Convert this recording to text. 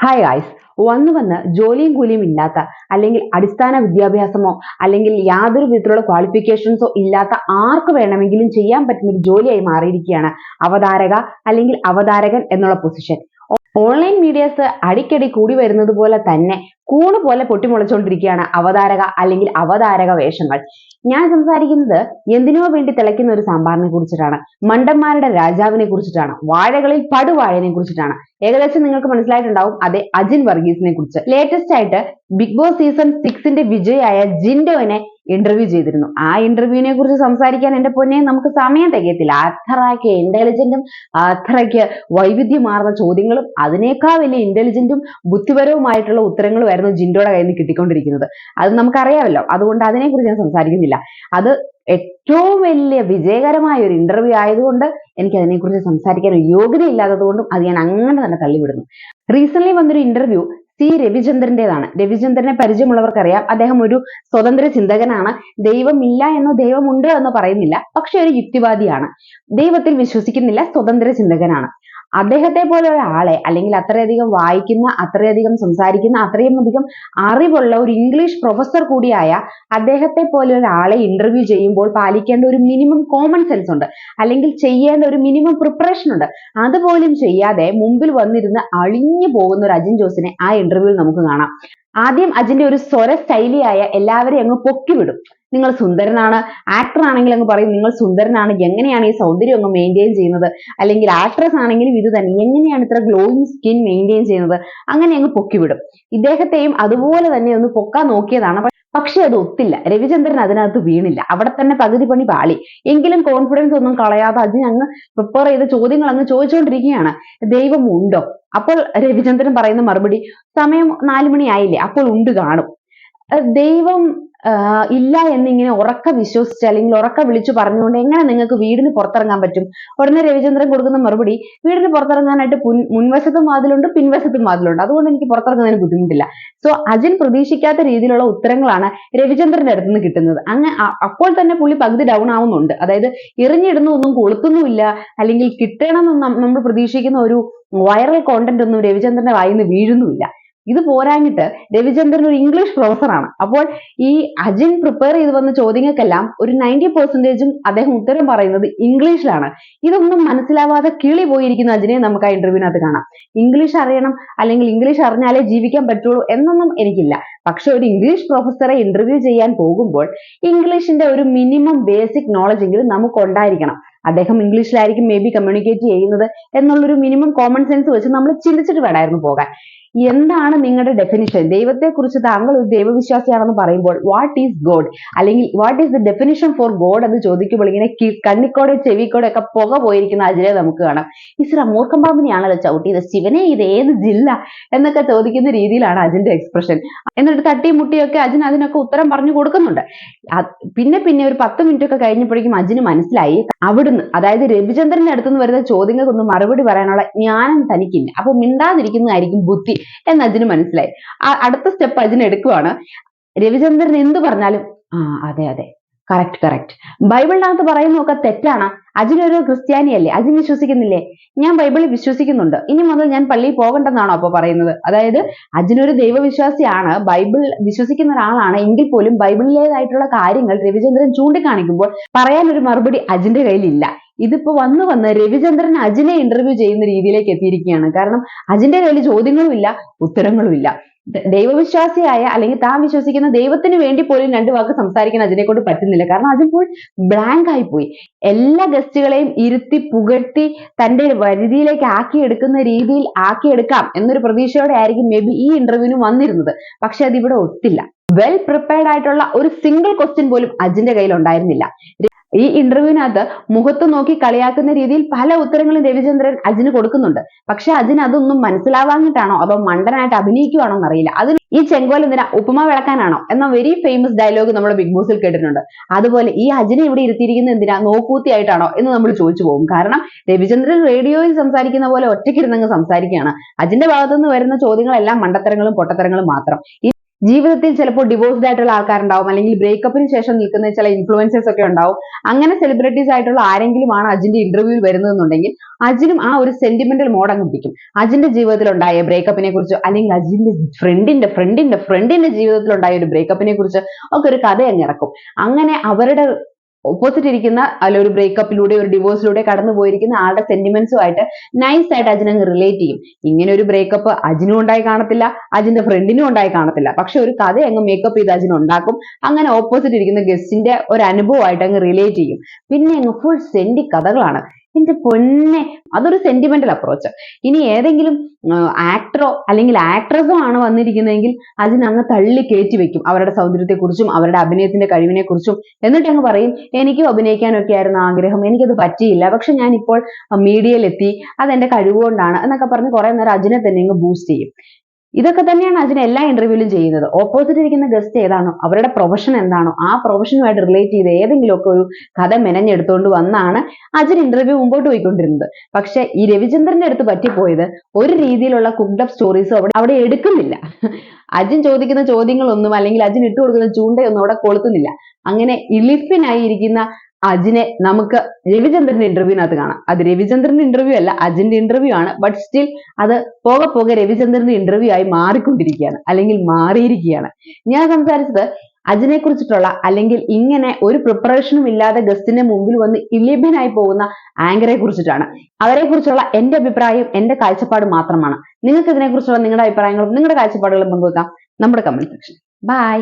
Hi guys വന്ന് വന്ന് ജോലിയും കൂലിയും ഇല്ലാത്ത അല്ലെങ്കിൽ അടിസ്ഥാന വിദ്യാഭ്യാസമോ അല്ലെങ്കിൽ യാതൊരു വിധത്തിലുള്ള ക്വാളിഫിക്കേഷൻസോ ഇല്ലാത്ത ആർക്ക് വേണമെങ്കിലും ചെയ്യാൻ പറ്റുന്ന ഒരു ജോലിയായി മാറിയിരിക്കുകയാണ് അവതാരക അല്ലെങ്കിൽ അവതാരകൻ എന്നുള്ള പൊസിഷൻ ഓൺലൈൻ മീഡിയാസ് അടിക്കടി കൂടി വരുന്നത് പോലെ തന്നെ കൂണ് പോലെ പൊട്ടിമുളച്ചുകൊണ്ടിരിക്കുകയാണ് അവതാരക അല്ലെങ്കിൽ അവതാരക വേഷങ്ങൾ. ഞാൻ സംസാരിക്കുന്നത് എന്തിനോ വേണ്ടി തിളയ്ക്കുന്ന ഒരു സാമ്പാറിനെ കുറിച്ചിട്ടാണ്. മണ്ടന്മാരുടെ രാജാവിനെ കുറിച്ചിട്ടാണ്. വാഴകളിൽ പടുവാഴനെ കുറിച്ചിട്ടാണ്. ഏകദേശം നിങ്ങൾക്ക് മനസ്സിലായിട്ടുണ്ടാവും അതെ അജിൻ വർഗീസിനെ കുറിച്ച്. ലേറ്റസ്റ്റ് ആയിട്ട് ബിഗ് ബോസ് സീസൺ സിക്സിന്റെ വിജയിയായ ജിൻഡോനെ ഇന്റർവ്യൂ ചെയ്തിരുന്നു. ആ ഇന്റർവ്യൂവിനെ കുറിച്ച് സംസാരിക്കാൻ എന്റെ പൊന്നെ നമുക്ക് സമയം തികയത്തില്ല. അത്രയ്ക്ക് ഇന്റലിജന്റും അത്രയ്ക്ക് വൈവിധ്യമാർന്ന ചോദ്യങ്ങളും അതിനേക്കാൾ വലിയ ഇന്റലിജന്റും ബുദ്ധിപരവുമായിട്ടുള്ള ഉത്തരങ്ങളുമായിരുന്നു ജിൻഡോയുടെ കയ്യിൽ നിന്ന് കിട്ടിക്കൊണ്ടിരിക്കുന്നത്. അത് നമുക്കറിയാമല്ലോ. അതുകൊണ്ട് അതിനെക്കുറിച്ച് ഞാൻ സംസാരിക്കുന്നില്ല. അത് ഏറ്റവും വലിയ വിജയകരമായ ഒരു ഇന്റർവ്യൂ ആയതുകൊണ്ട് എനിക്ക് അതിനെക്കുറിച്ച് സംസാരിക്കാൻ യോഗ്യതയില്ലാത്തത് കൊണ്ടും അത് ഞാൻ അങ്ങനെ തന്നെ തള്ളിവിടുന്നു. റീസെന്റ് വന്നൊരു ഇന്റർവ്യൂ സി രവിചന്ദ്രന്റേതാണ്. രവിചന്ദ്രനെ പരിചയമുള്ളവർക്കറിയാം. അദ്ദേഹം ഒരു സ്വതന്ത്ര ചിന്തകനാണ്. ദൈവമില്ല എന്നോ ദൈവമുണ്ട് എന്നോ പറയുന്നില്ല. പക്ഷെ ഒരു യുക്തിവാദിയാണ്. ദൈവത്തിൽ വിശ്വസിക്കുന്നില്ല സ്വതന്ത്ര ചിന്തകനാണ്. അദ്ദേഹത്തെ പോലെ ഒരാളെ അല്ലെങ്കിൽ അത്രയധികം വായിക്കുന്ന അത്രയധികം സംസാരിക്കുന്ന അത്രയും അധികം അറിവുള്ള ഒരു ഇംഗ്ലീഷ് പ്രൊഫസർ കൂടിയായ അദ്ദേഹത്തെ പോലെ ഒരാളെ ഇന്റർവ്യൂ ചെയ്യുമ്പോൾ പാലിക്കേണ്ട ഒരു മിനിമം കോമൺ സെൻസ് ഉണ്ട്. അല്ലെങ്കിൽ ചെയ്യേണ്ട ഒരു മിനിമം പ്രിപ്പറേഷൻ ഉണ്ട്. അതുപോലും ചെയ്യാതെ മുമ്പിൽ വന്നിരുന്ന് അളിഞ്ഞു പോകുന്ന ഒരു അജിൻ ജോസിനെ ആ ഇന്റർവ്യൂവിൽ നമുക്ക് കാണാം. ആദ്യം അജിന്റെ ഒരു സ്വര ശൈലിയായ എല്ലാവരെയും അങ്ങ് പൊക്കിവിടും നിങ്ങൾ സുന്ദരനാണ് ആക്ടർ ആണെങ്കിൽ അങ്ങ് പറയും നിങ്ങൾ സുന്ദരനാണ് എങ്ങനെയാണ് ഈ സൗന്ദര്യം അങ്ങ് മെയിന്റെയിൻ ചെയ്യുന്നത്? അല്ലെങ്കിൽ ആക്ട്രസ് ആണെങ്കിലും ഇത് തന്നെ എങ്ങനെയാണ് ഇത്ര ഗ്ലോയിങ് സ്കിൻ മെയിന്റെയിൻ ചെയ്യുന്നത്? അങ്ങനെ അങ്ങ് പൊക്കിവിടും ഇദ്ദേഹത്തെയും അതുപോലെ തന്നെ ഒന്ന് പൊക്കാൻ നോക്കിയതാണ്. പക്ഷെ അത് ഒത്തില്ല. രവിചന്ദ്രൻ അതിനകത്ത് വീണില്ല. അവിടെ തന്നെ പകുതി പണി പാളി. എങ്കിലും കോൺഫിഡൻസ് ഒന്നും കളയാതെ അതിന് അങ്ങ് പ്രിപ്പയർ ചെയ്ത ചോദ്യങ്ങൾ അങ്ങ് ചോദിച്ചുകൊണ്ടിരിക്കുകയാണ് ദൈവം ഉണ്ടോ? അപ്പോൾ രവിചന്ദ്രൻ പറയുന്ന മറുപടി സമയം നാലു മണി ആയില്ലേ അപ്പോൾ ഉണ്ട് കാണും. ദൈവം ഇല്ല എന്നിങ്ങനെ ഉറക്ക വിശ്വസിച്ച് അല്ലെങ്കിൽ ഉറക്ക വിളിച്ചു പറഞ്ഞുകൊണ്ട് എങ്ങനെ നിങ്ങൾക്ക് വീടിന് പുറത്തിറങ്ങാൻ പറ്റും? ഉടനെ രവിചന്ദ്രൻ കൊടുക്കുന്ന മറുപടി വീടിന് പുറത്തിറങ്ങാനായിട്ട് മുൻവശത്തും വാതിലുണ്ട് പിൻവശത്തും വാതിലുണ്ട്. അതുകൊണ്ട് എനിക്ക് പുറത്തിറങ്ങുന്നതിന് ബുദ്ധിമുട്ടില്ല. സോ അജിൻ പ്രതീക്ഷിക്കാത്ത രീതിയിലുള്ള ഉത്തരങ്ങളാണ് രവിചന്ദ്രന്റെ അടുത്ത് നിന്ന് കിട്ടുന്നത്. അങ്ങ് അപ്പോൾ തന്നെ പുള്ളി പകുതി ഡൗൺ ആവുന്നുണ്ട്. അതായത് എറിഞ്ഞിടുന്നു ഒന്നും കൊളുത്തുന്നുമില്ല. അല്ലെങ്കിൽ കിട്ടണമെന്ന് നമ്മൾ പ്രതീക്ഷിക്കുന്ന ഒരു വൈറൽ കോണ്ടന്റ് ഒന്നും രവിചന്ദ്രന്റെ വായിന്ന് വീഴുന്നുമില്ല. ഇത് പോരാഞ്ഞിട്ട് രവിചന്ദ്രൻ ഒരു ഇംഗ്ലീഷ് പ്രൊഫസറാണ് അപ്പോൾ ഈ അജിൻ പ്രിപ്പയർ ചെയ്ത് വന്ന ചോദ്യങ്ങൾക്കെല്ലാം ഒരു നയന്റി പെർസെന്റേജും അദ്ദേഹം ഉത്തരം പറയുന്നത് ഇംഗ്ലീഷിലാണ് ഇതൊന്നും മനസ്സിലാവാതെ കിളി പോയിരിക്കുന്ന അജിനെ. നമുക്ക് ആ ഇന്റർവ്യൂവിനകത്ത് കാണാം. ഇംഗ്ലീഷ് അറിയണം അല്ലെങ്കിൽ ഇംഗ്ലീഷ് അറിഞ്ഞാലേ ജീവിക്കാൻ പറ്റുള്ളൂ എന്നൊന്നും എനിക്കില്ല. പക്ഷെ ഒരു ഇംഗ്ലീഷ് പ്രൊഫസറെ ഇന്റർവ്യൂ ചെയ്യാൻ പോകുമ്പോൾ ഇംഗ്ലീഷിന്റെ ഒരു മിനിമം ബേസിക് നോളജ് എങ്കിലും നമുക്ക് ഉണ്ടായിരിക്കണം അദ്ദേഹം ഇംഗ്ലീഷിലായിരിക്കും മേ ബി കമ്മ്യൂണിക്കേറ്റ് ചെയ്യുന്നത് എന്നുള്ളൊരു മിനിമം കോമൺ സെൻസ് വെച്ച് നമ്മൾ ചിന്തിച്ചിട്ട് വേണമായിരുന്നു പോകാൻ. എന്താണ് നിങ്ങളുടെ ഡെഫിനിഷൻ ദൈവത്തെക്കുറിച്ച് താങ്കൾ ഒരു ദൈവവിശ്വാസിയാണെന്ന് പറയുമ്പോൾ വാട്ട് ഈസ് ഗോഡ് അല്ലെങ്കിൽ what is the definition for God എന്ന് ചോദിക്കുമ്പോൾ ഇങ്ങനെ കണ്ണിക്കോടെ ചെവിക്കോടെ ഒക്കെ പുക പോയിരിക്കുന്ന അജിനെ നമുക്ക് കാണാം. ഇസ്ര മൂർഖം പാമ്പിനെയാണല്ലോ ചവിട്ടിയത്. ശിവനെ ഇത് ഏത് ജില്ല എന്നൊക്കെ ചോദിക്കുന്ന രീതിയിലാണ് അജിന്റെ എക്സ്പ്രഷൻ എന്നിട്ട് തട്ടിയും മുട്ടിയൊക്കെ അജിൻ അതിനൊക്കെ ഉത്തരം പറഞ്ഞു കൊടുക്കുന്നുണ്ട്. പിന്നെ പിന്നെ ഒരു പത്ത് മിനിറ്റ് ഒക്കെ കഴിഞ്ഞപ്പോഴേക്കും അജിന് മനസ്സിലായി. അവിടുന്ന് അതായത് രവിചന്ദ്രന്റെ അടുത്തുനിന്ന് വരുന്ന ചോദ്യങ്ങൾക്കൊന്നും മറുപടി പറയാനുള്ള ജ്ഞാനം തനിക്കില്ല. അപ്പൊ മിണ്ടാതിരിക്കുന്നതായിരിക്കും ബുദ്ധി. എന്ന് അജിന് മനസ്സിലായി അടുത്ത സ്റ്റെപ്പ് അജിന് എടുക്കുവാണ്. രവിചന്ദ്രൻ എന്ത് പറഞ്ഞാലും ആ അതെ അതെ. കറക്റ്റ് കറക്റ്റ് ബൈബിളിനകത്ത് പറയുന്നതൊക്കെ തെറ്റാണ്. അജിനൊരു ക്രിസ്ത്യാനിയല്ലേ? അജിൻ വിശ്വസിക്കുന്നില്ലേ? ഞാൻ ബൈബിളിൽ വിശ്വസിക്കുന്നുണ്ട്. ഇനി മുതൽ ഞാൻ പള്ളിയിൽ പോകണ്ടെന്നാണോ അപ്പൊ പറയുന്നത്? അതായത് അജിനൊരു ദൈവവിശ്വാസിയാണ് ബൈബിൾ വിശ്വസിക്കുന്ന ഒരാളാണ് എങ്കിൽ പോലും ബൈബിളിലേതായിട്ടുള്ള കാര്യങ്ങൾ രവിചന്ദ്രൻ ചൂണ്ടിക്കാണിക്കുമ്പോൾ പറയാൻ ഒരു മറുപടി അജിന്റെ കയ്യിലില്ല. ഇതിപ്പോ വന്നു വന്ന് രവിചന്ദ്രൻ അജിനെ ഇന്റർവ്യൂ ചെയ്യുന്ന രീതിയിലേക്ക് എത്തിയിരിക്കുകയാണ്. കാരണം അജിന്റെ കയ്യിൽ ചോദ്യങ്ങളും ഇല്ല ഉത്തരങ്ങളും ഇല്ല ദൈവവിശ്വാസിയായ അല്ലെങ്കിൽ താൻ വിശ്വസിക്കുന്ന ദൈവത്തിന് വേണ്ടി പോലും രണ്ട് വാക്ക് സംസാരിക്കാൻ അജിനെ കൊണ്ട് പറ്റുന്നില്ല. കാരണം അജിൻ ഫുൾ ബ്ലാങ്ക് പോയി എല്ലാ ഗസ്റ്റുകളെയും ഇരുത്തി പുകഴ്ത്തി തന്റെ വരുതിയിലേക്ക് ആക്കിയെടുക്കുന്ന രീതിയിൽ ആക്കിയെടുക്കാം എന്നൊരു പ്രതീക്ഷയോടെ ആയിരിക്കും ബി ഈ ഇന്റർവ്യൂവിന് വന്നിരുന്നത്. പക്ഷെ അതിവിടെ ഒത്തില്ല. വെൽ പ്രിപ്പയർഡ് ആയിട്ടുള്ള ഒരു സിംഗിൾ ക്വസ്റ്റ്യൻ പോലും അജിന്റെ കയ്യിൽ ഉണ്ടായിരുന്നില്ല. ഈ ഇന്റർവ്യൂവിനകത്ത് മുഖത്ത് നോക്കി കളിയാക്കുന്ന രീതിയിൽ പല ഉത്തരങ്ങളും രവിചന്ദ്രൻ അജിന് കൊടുക്കുന്നുണ്ട്. പക്ഷെ അജിന് അതൊന്നും മനസ്സിലാവാഞ്ഞിട്ടാണോ അതോ മണ്ടനായിട്ട് അഭിനയിക്കുവാണോ എന്നറിയില്ല. അതിന് ഈ ചെങ്കോൽ എന്തിനാ? ഉപ്പുമ വിളക്കാനാണോ? എന്ന വെരി ഫേമസ് ഡയലോഗ് നമ്മൾ ബിഗ് ബോസിൽ കേട്ടിട്ടുണ്ട്. അതുപോലെ ഈ അജിനെ ഇവിടെ ഇരുത്തിയിരിക്കുന്നത് എന്തിനാ? നോക്കൂത്തിയായിട്ടാണോ എന്ന് നമ്മൾ ചോദിച്ചു പോകും. കാരണം രവിചന്ദ്രൻ റേഡിയോയിൽ സംസാരിക്കുന്ന പോലെ ഒറ്റയ്ക്കിരുന്നങ്ങ് സംസാരിക്കുകയാണ്. അജിന്റെ ഭാഗത്തുനിന്ന് വരുന്ന ചോദ്യങ്ങളെല്ലാം മണ്ടത്തരങ്ങളും പൊട്ടത്തരങ്ങളും മാത്രം. ജീവിതത്തിൽ ചിലപ്പോൾ ഡിവോഴ്സ്ഡ് ആയിട്ടുള്ള ആൾക്കാരുണ്ടാവും. അല്ലെങ്കിൽ ബ്രേക്കപ്പിന് ശേഷം നിൽക്കുന്ന ചില ഇൻഫ്ലുവൻസേഴ്സ് ഒക്കെ ഉണ്ടാവും. അങ്ങനെ സെലിബ്രിറ്റീസ് ആയിട്ടുള്ള ആരെങ്കിലും ആണ് അജിന്റെ ഇന്റർവ്യൂവിൽ വരുന്നതെന്നുണ്ടെങ്കിൽ അജിനും ആ ഒരു സെന്റിമെന്റൽ അങ്ങ് പിടിക്കും. അജിന്റെ ജീവിതത്തിൽ ഉണ്ടായ ബ്രേക്കപ്പിനെ കുറിച്ച് അല്ലെങ്കിൽ അജിന്റെ ഫ്രണ്ടിന്റെ ഫ്രണ്ടിന്റെ ഫ്രണ്ടിന്റെ ജീവിതത്തിൽ ഉണ്ടായ ഒരു ബ്രേക്കപ്പിനെ കുറിച്ച് ഒക്കെ ഒരു കഥ അങ്ങ് ഇറക്കും. അങ്ങനെ അവരുടെ ഓപ്പോസിറ്റ് ഇരിക്കുന്ന അല്ല ഒരു ബ്രേക്കപ്പിലൂടെ ഒരു ഡിവോഴ്സിലൂടെ കടന്നു പോയിരിക്കുന്ന ആളുടെ സെന്റിമെന്റ്സുമായിട്ട് നൈസ് ആയിട്ട് അജിനങ്ങ് റിലേറ്റ് ചെയ്യും. ഇങ്ങനെ ഒരു ബ്രേക്കപ്പ് അജിനും ഉണ്ടായി കാണത്തില്ല അജിന്റെ ഫ്രണ്ടിനും ഉണ്ടായി കാണത്തില്ല. പക്ഷെ ഒരു കഥ അങ്ങ് മേക്കപ്പ് ചെയ്ത് അജിന് ഉണ്ടാക്കും. അങ്ങനെ ഓപ്പോസിറ്റ് ഇരിക്കുന്ന ഗസ്റ്റിന്റെ ഒരു അനുഭവമായിട്ട് അങ്ങ് റിലേറ്റ് ചെയ്യും. പിന്നെ അങ്ങ് ഫുൾ സെന്റി കഥകളാണ്. എന്റെ പൊന്നെ. അതൊരു സെന്റിമെന്റൽ അപ്രോച്ച് ഇനി ഏതെങ്കിലും ആക്ടറോ അല്ലെങ്കിൽ ആക്ട്രസോ ആണ് വന്നിരിക്കുന്നതെങ്കിൽ അതിനെ അങ്ങ് തള്ളി കയറ്റി വെക്കും. അവരുടെ സൗന്ദര്യത്തെക്കുറിച്ചും അവരുടെ അഭിനയത്തിന്റെ കഴിവിനെ കുറിച്ചും എന്നിട്ട് അങ്ങ് പറയും എനിക്കും അഭിനയിക്കാനൊക്കെ ആയിരുന്നു ആഗ്രഹം. എനിക്കത് പറ്റിയില്ല. പക്ഷെ ഞാൻ ഇപ്പോൾ മീഡിയയിലെത്തി അതെന്റെ കഴിവുകൊണ്ടാണ്. എന്നൊക്കെ പറഞ്ഞ് കുറെ നേരം അജിനെ തന്നെ അങ്ങ് ബൂസ്റ്റ് ചെയ്യും. ഇതൊക്കെ തന്നെയാണ് അജിന് എല്ലാ ഇന്റർവ്യൂവിലും ചെയ്യുന്നത്. ഓപ്പോസിറ്റ് ഇരിക്കുന്ന ഗസ്റ്റ് ഏതാണോ അവരുടെ പ്രൊഫഷൻ എന്താണോ ആ പ്രൊഫഷനുമായിട്ട് റിലേറ്റ് ചെയ്ത് ഏതെങ്കിലുമൊക്കെ ഒരു കഥ മെനഞ്ഞെടുത്തുകൊണ്ട് വന്നാണ് അജിൻ ഇന്റർവ്യൂ മുമ്പോട്ട് പോയിക്കൊണ്ടിരുന്നത്. പക്ഷെ ഈ രവിചന്ദ്രന്റെ അടുത്ത് പറ്റിപ്പോയത് ഒരു രീതിയിലുള്ള കുക്ഡ് അപ്പ് സ്റ്റോറീസും അവിടെ അവിടെ എടുക്കുന്നില്ല. അജിൻ ചോദിക്കുന്ന ചോദ്യങ്ങളൊന്നും അല്ലെങ്കിൽ അജിൻ ഇട്ട് കൊടുക്കുന്ന ചൂണ്ടയൊന്നും അവിടെ കൊളുത്തുന്നില്ല. അങ്ങനെ ഇലിഫിനായി ഇരിക്കുന്ന അജിനെ നമുക്ക് രവിചന്ദ്രന്റെ ഇന്റർവ്യൂവിനകത്ത് കാണാം. അത് രവിചന്ദ്രന്റെ ഇന്റർവ്യൂ അല്ല അജിന്റെ ഇന്റർവ്യൂ ആണ്. ബട്ട് സ്റ്റിൽ അത് പോകെ പോകെ രവിചന്ദ്രന്റെ ഇന്റർവ്യൂ ആയി മാറിക്കൊണ്ടിരിക്കുകയാണ് അല്ലെങ്കിൽ മാറിയിരിക്കുകയാണ്. ഞാൻ സംസാരിച്ചത് അജിനെ കുറിച്ചിട്ടുള്ള അല്ലെങ്കിൽ ഇങ്ങനെ ഒരു പ്രിപ്പറേഷനും ഇല്ലാതെ ഗസ്റ്റിന്റെ മുമ്പിൽ വന്ന് ഇലിഭനായി പോകുന്ന ആങ്കറെ കുറിച്ചിട്ടാണ്. അവരെ കുറിച്ചുള്ള എന്റെ അഭിപ്രായം എന്റെ കാഴ്ചപ്പാട് മാത്രമാണ്. നിങ്ങൾക്ക് ഇതിനെക്കുറിച്ചുള്ള നിങ്ങളുടെ അഭിപ്രായങ്ങളും നിങ്ങളുടെ കാഴ്ചപ്പാടുകളും പങ്കുവെക്കാം നമ്മുടെ കമന്റ് സെക്ഷൻ ബൈ